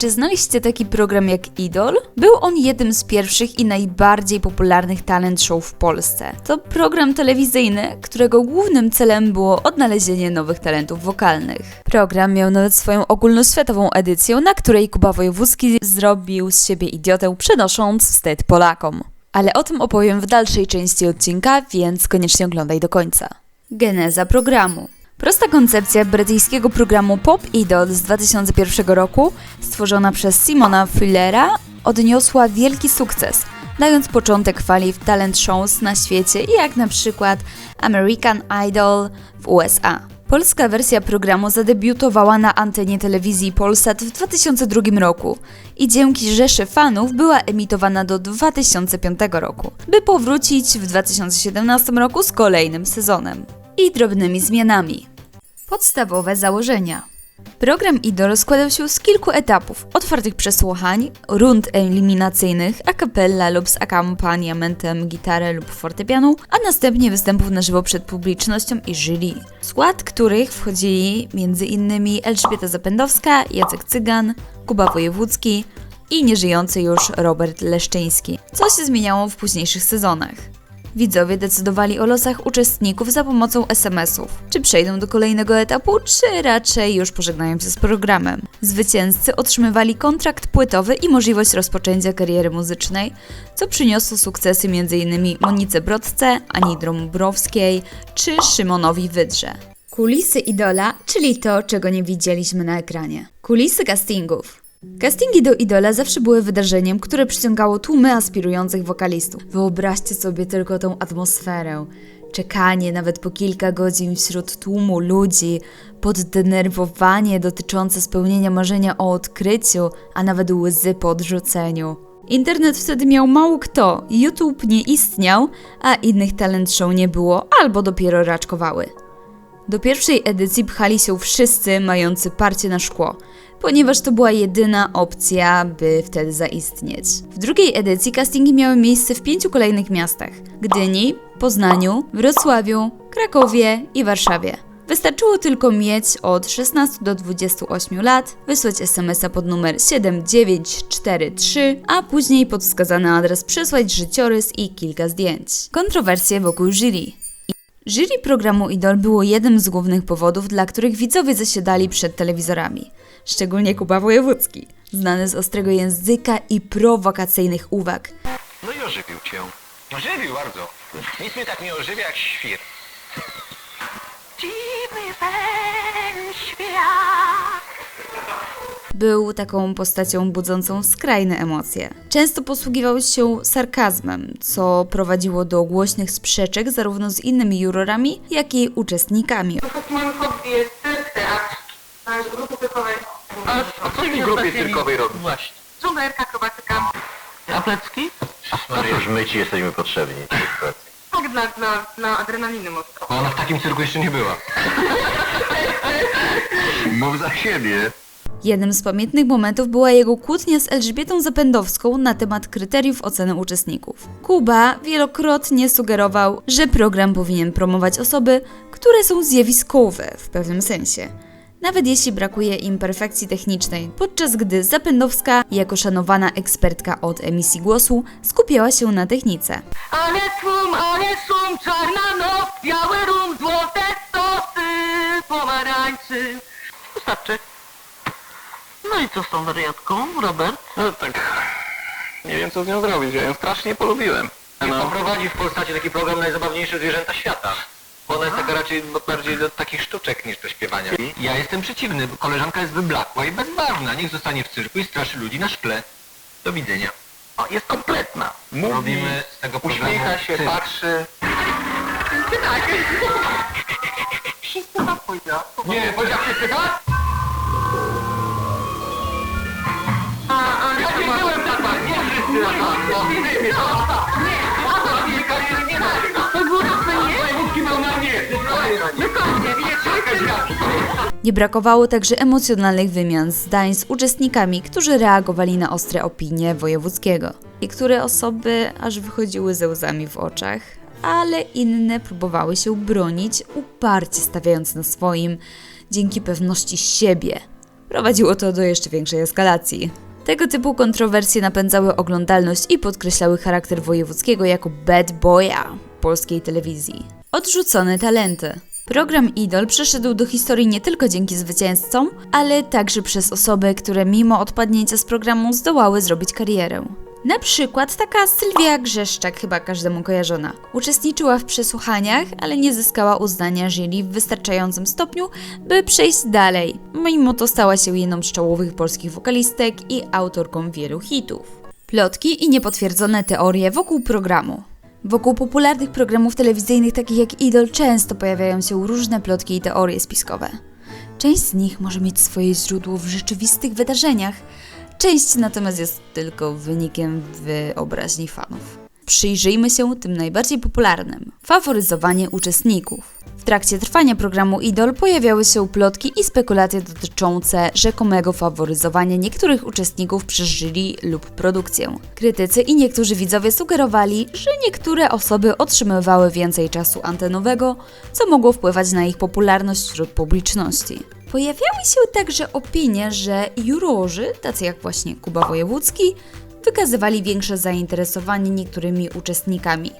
Czy znaliście taki program jak Idol? Był on jednym z pierwszych i najbardziej popularnych talent show w Polsce. To program telewizyjny, którego głównym celem było odnalezienie nowych talentów wokalnych. Program miał nawet swoją ogólnoświatową edycję, na której Kuba Wojewódzki zrobił z siebie idiotę, przynosząc wstyd Polakom. Ale o tym opowiem w dalszej części odcinka, więc koniecznie oglądaj do końca. Geneza programu. Prosta koncepcja brytyjskiego programu Pop Idol z 2001 roku, stworzona przez Simona Fullera, odniosła wielki sukces, dając początek fali w talent shows na świecie, jak na przykład American Idol w USA. Polska wersja programu zadebiutowała na antenie telewizji Polsat w 2002 roku i dzięki rzeszy fanów była emitowana do 2005 roku, by powrócić w 2017 roku z kolejnym sezonem i drobnymi zmianami. Podstawowe założenia. Program Idol składał się z kilku etapów: otwartych przesłuchań, rund eliminacyjnych, a cappella lub z akompaniamentem gitary lub fortepianu, a następnie występów na żywo przed publicznością i jury. W skład których wchodzili m.in. Elżbieta Zapędowska, Jacek Cygan, Kuba Wojewódzki i nieżyjący już Robert Leszczyński, co się zmieniało w późniejszych sezonach. Widzowie decydowali o losach uczestników za pomocą SMS-ów. Czy przejdą do kolejnego etapu, czy raczej już pożegnają się z programem. Zwycięzcy otrzymywali kontrakt płytowy i możliwość rozpoczęcia kariery muzycznej, co przyniosło sukcesy m.in. Monice Brodce, Ani Dąbrowskiej czy Szymonowi Wydrze. Kulisy Idola, czyli to, czego nie widzieliśmy na ekranie. Kulisy castingów. Castingi do Idola zawsze były wydarzeniem, które przyciągało tłumy aspirujących wokalistów. Wyobraźcie sobie tylko tą atmosferę. Czekanie nawet po kilka godzin wśród tłumu ludzi, poddenerwowanie dotyczące spełnienia marzenia o odkryciu, a nawet łzy po odrzuceniu. Internet wtedy miał mało kto, YouTube nie istniał, a innych talent show nie było albo dopiero raczkowały. Do pierwszej edycji pchali się wszyscy mający parcie na szkło, ponieważ to była jedyna opcja, by wtedy zaistnieć. W drugiej edycji castingi miały miejsce w pięciu kolejnych miastach: Gdyni, Poznaniu, Wrocławiu, Krakowie i Warszawie. Wystarczyło tylko mieć od 16 do 28 lat, wysłać SMS-a pod numer 7943, a później pod wskazany adres przesłać życiorys i kilka zdjęć. Kontrowersje wokół jury. Jury programu Idol było jednym z głównych powodów, dla których widzowie zasiadali przed telewizorami. Szczególnie Kuba Wojewódzki, znany z ostrego języka i prowokacyjnych uwag. No i ożywił cię. Ożywił bardzo. Nic mnie tak nie ożywia jak świr. Dziwny ten świat. Był taką postacią budzącą skrajne emocje. Często posługiwał się sarkazmem, co prowadziło do głośnych sprzeczek zarówno z innymi jurorami, jak i uczestnikami. Moim hobby jest cyrk, teatr. Należy do grupy cyrkowej. A, a co w grupie cyrkowej robisz? Właśnie. Żonglerka, akrobatyka. A plecki? Już my ci jesteśmy potrzebni. Tak, dla, dla, dla adrenaliny może. Bo ona w takim cyrku jeszcze nie była. Mów za siebie. Jednym z pamiętnych momentów była jego kłótnia z Elżbietą Zapędowską na temat kryteriów oceny uczestników. Kuba wielokrotnie sugerował, że program powinien promować osoby, które są zjawiskowe w pewnym sensie. Nawet jeśli brakuje im perfekcji technicznej, podczas gdy Zapędowska, jako szanowana ekspertka od emisji głosu, skupiała się na technice. A nie szum, a nie szum, czarna noc, biały rum, złote stosy, pomarańczy. Wystarczy. No i co z tą wariatką, Robert? No tak... Nie wiem co z nią zrobić, ja ją strasznie polubiłem. No. Poprowadzi w Polsacie taki program Najzabawniejsze zwierzęta świata. Bo ona jest taka raczej bardziej do takich sztuczek niż do śpiewania. Ja jestem przeciwny, bo koleżanka jest wyblakła i bezbarwna. Niech zostanie w cyrku i straszy ludzi na szkle. Do widzenia. O, jest kompletna. Mówi, Robimy z tego programu uśmiecha się, cyrk. patrzy. Tak. Wszyscy pójdą. Nie, powiedział się pyta? Nie brakowało także emocjonalnych wymian zdań z uczestnikami, którzy reagowali na ostre opinie wojewódzkiego. Niektóre osoby aż wychodziły ze łzami w oczach, ale inne próbowały się bronić, uparcie stawiając na swoim, dzięki pewności siebie. Prowadziło to do jeszcze większej eskalacji. Tego typu kontrowersje napędzały oglądalność i podkreślały charakter wojewódzkiego jako bad boya polskiej telewizji. Odrzucone talenty. Program Idol przeszedł do historii nie tylko dzięki zwycięzcom, ale także przez osoby, które mimo odpadnięcia z programu zdołały zrobić karierę. Na przykład taka Sylwia Grzeszczak, chyba każdemu kojarzona. Uczestniczyła w przesłuchaniach, ale nie zyskała uznania jury w wystarczającym stopniu, by przejść dalej. Mimo to stała się jedną z czołowych polskich wokalistek i autorką wielu hitów. Plotki i niepotwierdzone teorie wokół programu. Wokół popularnych programów telewizyjnych takich jak Idol często pojawiają się różne plotki i teorie spiskowe. Część z nich może mieć swoje źródło w rzeczywistych wydarzeniach, część natomiast jest tylko wynikiem wyobraźni fanów. Przyjrzyjmy się tym najbardziej popularnym. Faworyzowanie uczestników. W trakcie trwania programu Idol pojawiały się plotki i spekulacje dotyczące rzekomego faworyzowania niektórych uczestników przez jury lub produkcję. Krytycy i niektórzy widzowie sugerowali, że niektóre osoby otrzymywały więcej czasu antenowego, co mogło wpływać na ich popularność wśród publiczności. Pojawiały się także opinie, że jurorzy, tacy jak właśnie Kuba Wojewódzki, wykazywali większe zainteresowanie niektórymi uczestnikami.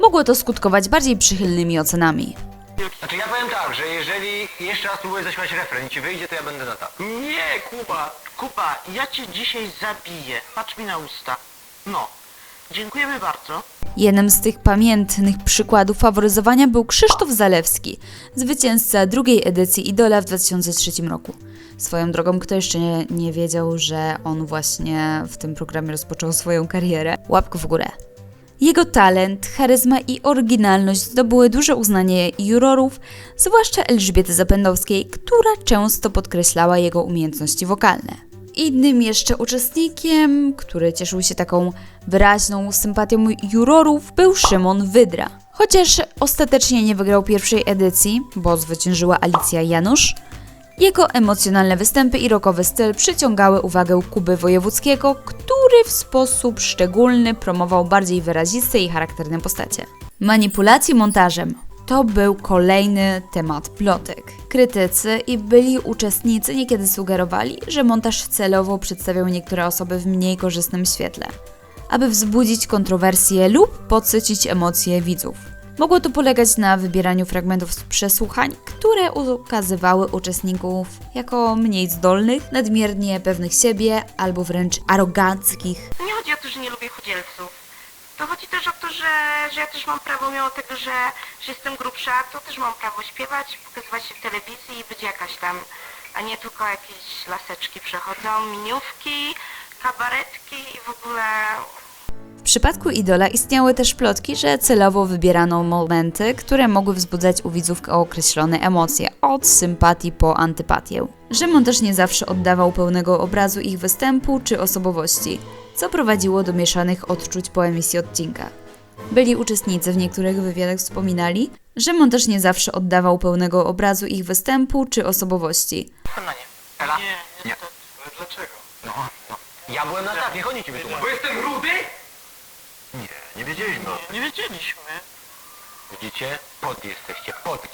Mogło to skutkować bardziej przychylnymi ocenami. Znaczy ja powiem tak, że jeżeli jeszcze raz próbuję zaśpiewać refren i ci wyjdzie, to ja będę na tak. Nie, Kuba, Kuba, ja cię dzisiaj zabiję. Patrz mi na usta. No, dziękujemy bardzo. Jednym z tych pamiętnych przykładów faworyzowania był Krzysztof Zalewski, zwycięzca drugiej edycji Idola w 2003 roku. Swoją drogą, kto jeszcze nie, nie wiedział, że on właśnie w tym programie rozpoczął swoją karierę? Łapkę w górę. Jego talent, charyzma i oryginalność zdobyły duże uznanie jurorów, zwłaszcza Elżbiety Zapędowskiej, która często podkreślała jego umiejętności wokalne. Innym jeszcze uczestnikiem, który cieszył się taką wyraźną sympatią jurorów, był Szymon Wydra. Chociaż ostatecznie nie wygrał pierwszej edycji, bo zwyciężyła Alicja Janusz, jego emocjonalne występy i rockowy styl przyciągały uwagę Kuby Wojewódzkiego, który w sposób szczególny promował bardziej wyraziste i charakterne postacie. Manipulacje montażem to był kolejny temat plotek. Krytycy i byli uczestnicy niekiedy sugerowali, że montaż celowo przedstawiał niektóre osoby w mniej korzystnym świetle, aby wzbudzić kontrowersje lub podsycić emocje widzów. Mogło to polegać na wybieraniu fragmentów z przesłuchań, które ukazywały uczestników jako mniej zdolnych, nadmiernie pewnych siebie albo wręcz aroganckich. Nie chodzi o to, że nie lubię chudzielców. To chodzi też o to, że, że ja też mam prawo, mimo tego, że, że jestem grubsza, to też mam prawo śpiewać, pokazywać się w telewizji i być jakaś tam, a nie tylko jakieś laseczki przechodzą, miniówki, kabaretki i w ogóle W przypadku Idola istniały też plotki, że celowo wybierano momenty, które mogły wzbudzać u widzów określone emocje, od sympatii po antypatię. Że montaż nie zawsze oddawał pełnego obrazu ich występu czy osobowości, co prowadziło do mieszanych odczuć po emisji odcinka. Byli uczestnicy w niektórych wywiadach wspominali, że montaż nie zawsze oddawał pełnego obrazu ich występu czy osobowości, Na nie. Ela? nie, niestety. Ale dlaczego? No, no. Ja byłem na tak, niech oni ci wytłumaczą. Bo jestem rudy? Nie, nie wiedzieliśmy. Nie wiedzieliśmy. Widzicie? Podli jesteście, podli.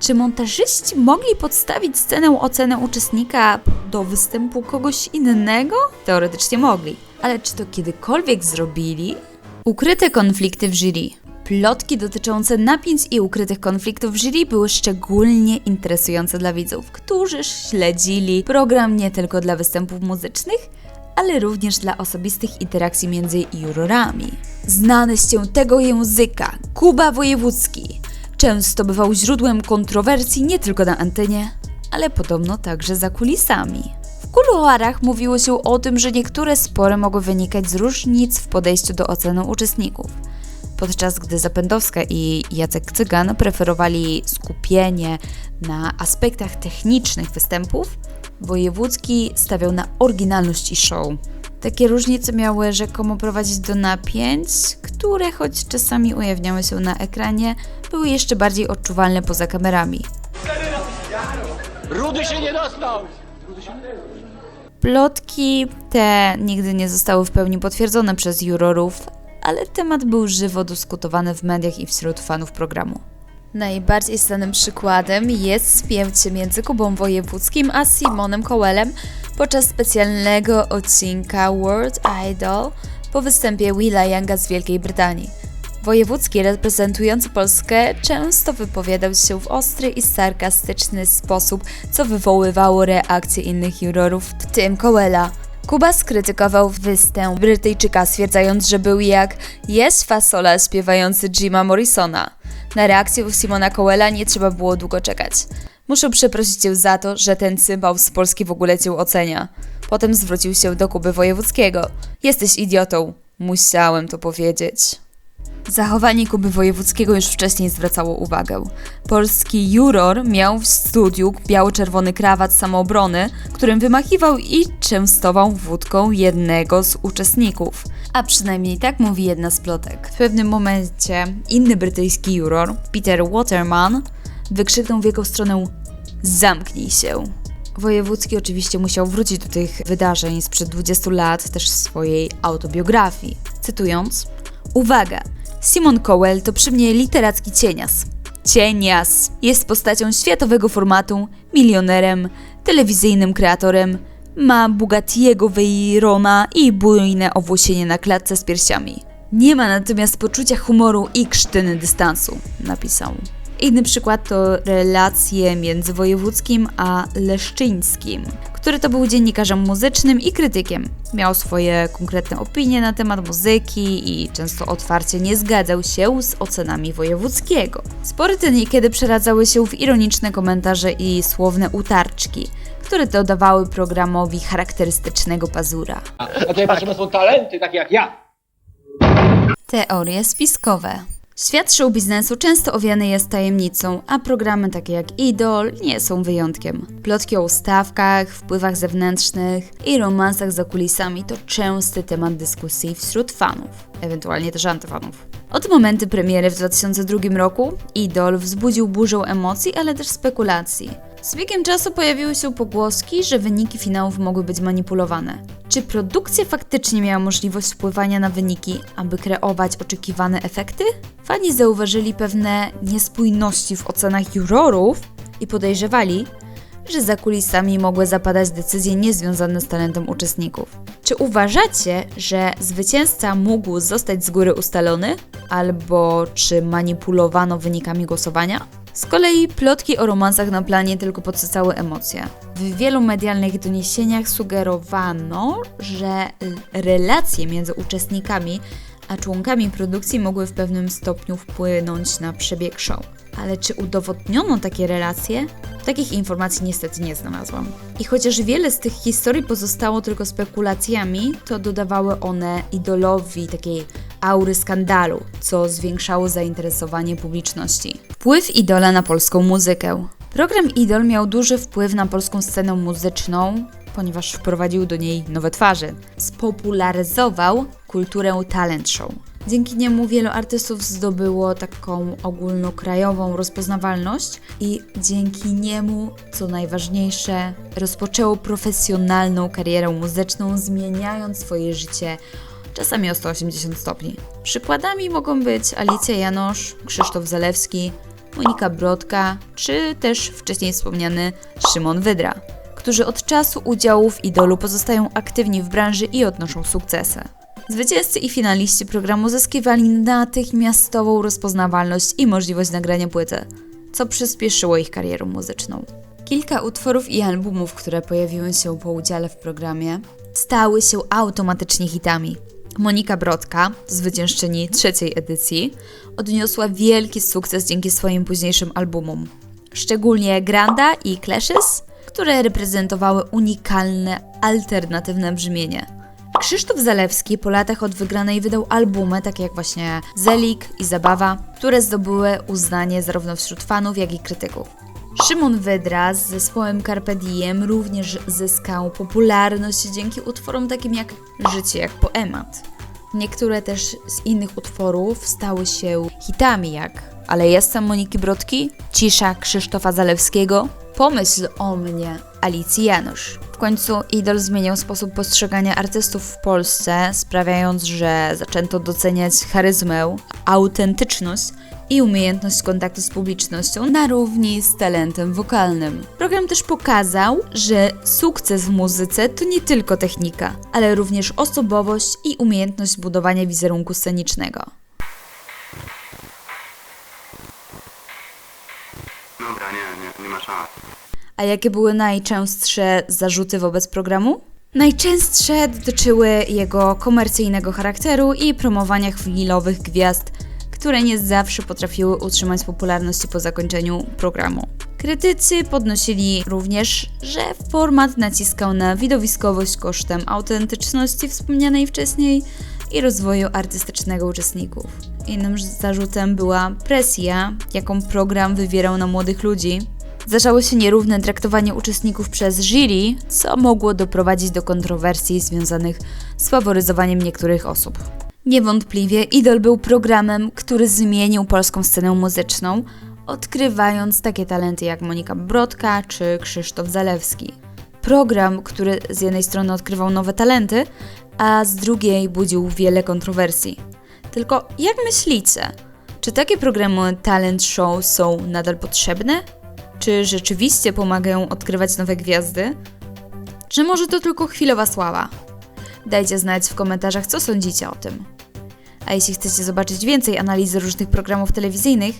Czy montażyści mogli podstawić scenę ocenę uczestnika do występu kogoś innego? Teoretycznie mogli. Ale czy to kiedykolwiek zrobili? Ukryte konflikty w jury. Plotki dotyczące napięć i ukrytych konfliktów w jury były szczególnie interesujące dla widzów, którzy śledzili program nie tylko dla występów muzycznych, ale również dla osobistych interakcji między jurorami. Znany z tego języka, Kuba Wojewódzki, często bywał źródłem kontrowersji nie tylko na antenie, ale podobno także za kulisami. W kuluarach mówiło się o tym, że niektóre spory mogły wynikać z różnic w podejściu do oceny uczestników. Podczas gdy Zapędowska i Jacek Cygan preferowali skupienie na aspektach technicznych występów, Wojewódzki stawiał na oryginalność i show. Takie różnice miały rzekomo prowadzić do napięć, które choć czasami ujawniały się na ekranie, były jeszcze bardziej odczuwalne poza kamerami. Rudy się nie dostał! Plotki te nigdy nie zostały w pełni potwierdzone przez jurorów, ale temat był żywo dyskutowany w mediach i wśród fanów programu. Najbardziej znanym przykładem jest spięcie między Kubą Wojewódzkim a Simonem Cowellem podczas specjalnego odcinka World Idol po występie Willa Younga z Wielkiej Brytanii. Wojewódzki reprezentujący Polskę często wypowiadał się w ostry i sarkastyczny sposób, co wywoływało reakcje innych jurorów, w tym Cowella. Kuba skrytykował występ Brytyjczyka, stwierdzając, że był jak jest fasola śpiewający Jima Morrisona. Na reakcję Simona Cowella nie trzeba było długo czekać. Muszę przeprosić cię za to, że ten cymbał z Polski w ogóle cię ocenia. Potem zwrócił się do Kuby Wojewódzkiego. Jesteś idiotą. Musiałem to powiedzieć. Zachowanie Kuby Wojewódzkiego już wcześniej zwracało uwagę. Polski juror miał w studiu biało-czerwony krawat samoobrony, którym wymachiwał i częstował wódką jednego z uczestników. A przynajmniej tak mówi jedna z plotek. W pewnym momencie inny brytyjski juror, Peter Waterman, wykrzyknął w jego stronę Zamknij się. Wojewódzki oczywiście musiał wrócić do tych wydarzeń sprzed 20 lat też w swojej autobiografii. Cytując: Uwaga! Simon Cowell to przy mnie literacki cienias. Cienias jest postacią światowego formatu, milionerem, telewizyjnym kreatorem, ma Bugattiego Veyrona i bujne owłosienie na klatce z piersiami. Nie ma natomiast poczucia humoru i krztyny dystansu, napisał. Inny przykład to relacje między Wojewódzkim a Leszczyńskim, który to był dziennikarzem muzycznym i krytykiem. Miał swoje konkretne opinie na temat muzyki i często otwarcie nie zgadzał się z ocenami Wojewódzkiego. Spory te niekiedy przeradzały się w ironiczne komentarze i słowne utarczki, które dodawały programowi charakterystycznego pazura. A tutaj potrzebne są talenty, takie jak ja. Teorie spiskowe. Świat show biznesu często owiany jest tajemnicą, a programy takie jak Idol nie są wyjątkiem. Plotki o ustawkach, wpływach zewnętrznych i romansach za kulisami to częsty temat dyskusji wśród fanów, ewentualnie też antyfanów. Od momentu premiery w 2002 roku Idol wzbudził burzę emocji, ale też spekulacji. Z biegiem czasu pojawiły się pogłoski, że wyniki finałów mogły być manipulowane. Czy produkcja faktycznie miała możliwość wpływania na wyniki, aby kreować oczekiwane efekty? Fani zauważyli pewne niespójności w ocenach jurorów i podejrzewali, że za kulisami mogły zapadać decyzje niezwiązane z talentem uczestników. Czy uważacie, że zwycięzca mógł zostać z góry ustalony, albo czy manipulowano wynikami głosowania? Z kolei plotki o romansach na planie tylko podsycały emocje. W wielu medialnych doniesieniach sugerowano, że relacje między uczestnikami a członkami produkcji mogły w pewnym stopniu wpłynąć na przebieg show. Ale czy udowodniono takie relacje? Takich informacji niestety nie znalazłam. I chociaż wiele z tych historii pozostało tylko spekulacjami, to dodawały one idolowi takiej aury skandalu, co zwiększało zainteresowanie publiczności. Wpływ idola na polską muzykę. Program Idol miał duży wpływ na polską scenę muzyczną, ponieważ wprowadził do niej nowe twarze. Spopularyzował kulturę talent show. Dzięki niemu wielu artystów zdobyło taką ogólnokrajową rozpoznawalność i dzięki niemu, co najważniejsze, rozpoczęło profesjonalną karierę muzyczną, zmieniając swoje życie czasami o 180 stopni. Przykładami mogą być Alicja Janosz, Krzysztof Zalewski, Monika Brodka, czy też wcześniej wspomniany Szymon Wydra, którzy od czasu udziału w Idolu pozostają aktywni w branży i odnoszą sukcesy. Zwycięzcy i finaliści programu zyskiwali natychmiastową rozpoznawalność i możliwość nagrania płyty, co przyspieszyło ich karierę muzyczną. Kilka utworów i albumów, które pojawiły się po udziale w programie, stały się automatycznie hitami. Monika Brodka, zwyciężczyni trzeciej edycji, odniosła wielki sukces dzięki swoim późniejszym albumom. Szczególnie Granda i Clashes, które reprezentowały unikalne, alternatywne brzmienie. Krzysztof Zalewski po latach od wygranej wydał albumy takie jak właśnie Zelik i Zabawa, które zdobyły uznanie zarówno wśród fanów, jak i krytyków. Szymon Wydra z zespołem Carpe Diem również zyskał popularność dzięki utworom takim jak Życie jak poemat. Niektóre też z innych utworów stały się hitami jak Ale jestem Moniki Brodki, Cisza Krzysztofa Zalewskiego, Pomyśl o mnie Alicji Janusz. W końcu Idol zmieniał sposób postrzegania artystów w Polsce, sprawiając, że zaczęto doceniać charyzmę, autentyczność i umiejętność kontaktu z publicznością na równi z talentem wokalnym. Program też pokazał, że sukces w muzyce to nie tylko technika, ale również osobowość i umiejętność budowania wizerunku scenicznego. Dobra, nie, nie, nie ma szans. A jakie były najczęstsze zarzuty wobec programu? Najczęstsze dotyczyły jego komercyjnego charakteru i promowania chwilowych gwiazd, które nie zawsze potrafiły utrzymać popularności po zakończeniu programu. Krytycy podnosili również, że format naciskał na widowiskowość kosztem autentyczności wspomnianej wcześniej i rozwoju artystycznego uczestników. Innym zarzutem była presja, jaką program wywierał na młodych ludzi, Zdarzało się nierówne traktowanie uczestników przez jury, co mogło doprowadzić do kontrowersji związanych z faworyzowaniem niektórych osób. Niewątpliwie Idol był programem, który zmienił polską scenę muzyczną, odkrywając takie talenty jak Monika Brodka czy Krzysztof Zalewski. Program, który z jednej strony odkrywał nowe talenty, a z drugiej budził wiele kontrowersji. Tylko jak myślicie, czy takie programy talent show są nadal potrzebne? Czy rzeczywiście pomagają odkrywać nowe gwiazdy? Czy może to tylko chwilowa sława? Dajcie znać w komentarzach, co sądzicie o tym. A jeśli chcecie zobaczyć więcej analizy różnych programów telewizyjnych,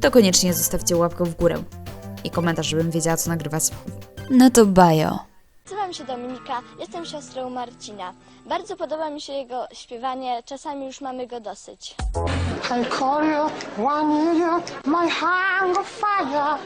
to koniecznie zostawcie łapkę w górę i komentarz, żebym wiedziała, co nagrywać. No to bajo. Nazywam się Dominika, jestem siostrą Marcina. Bardzo podoba mi się jego śpiewanie, czasami już mamy go dosyć. I call you, want you, my hunger fire.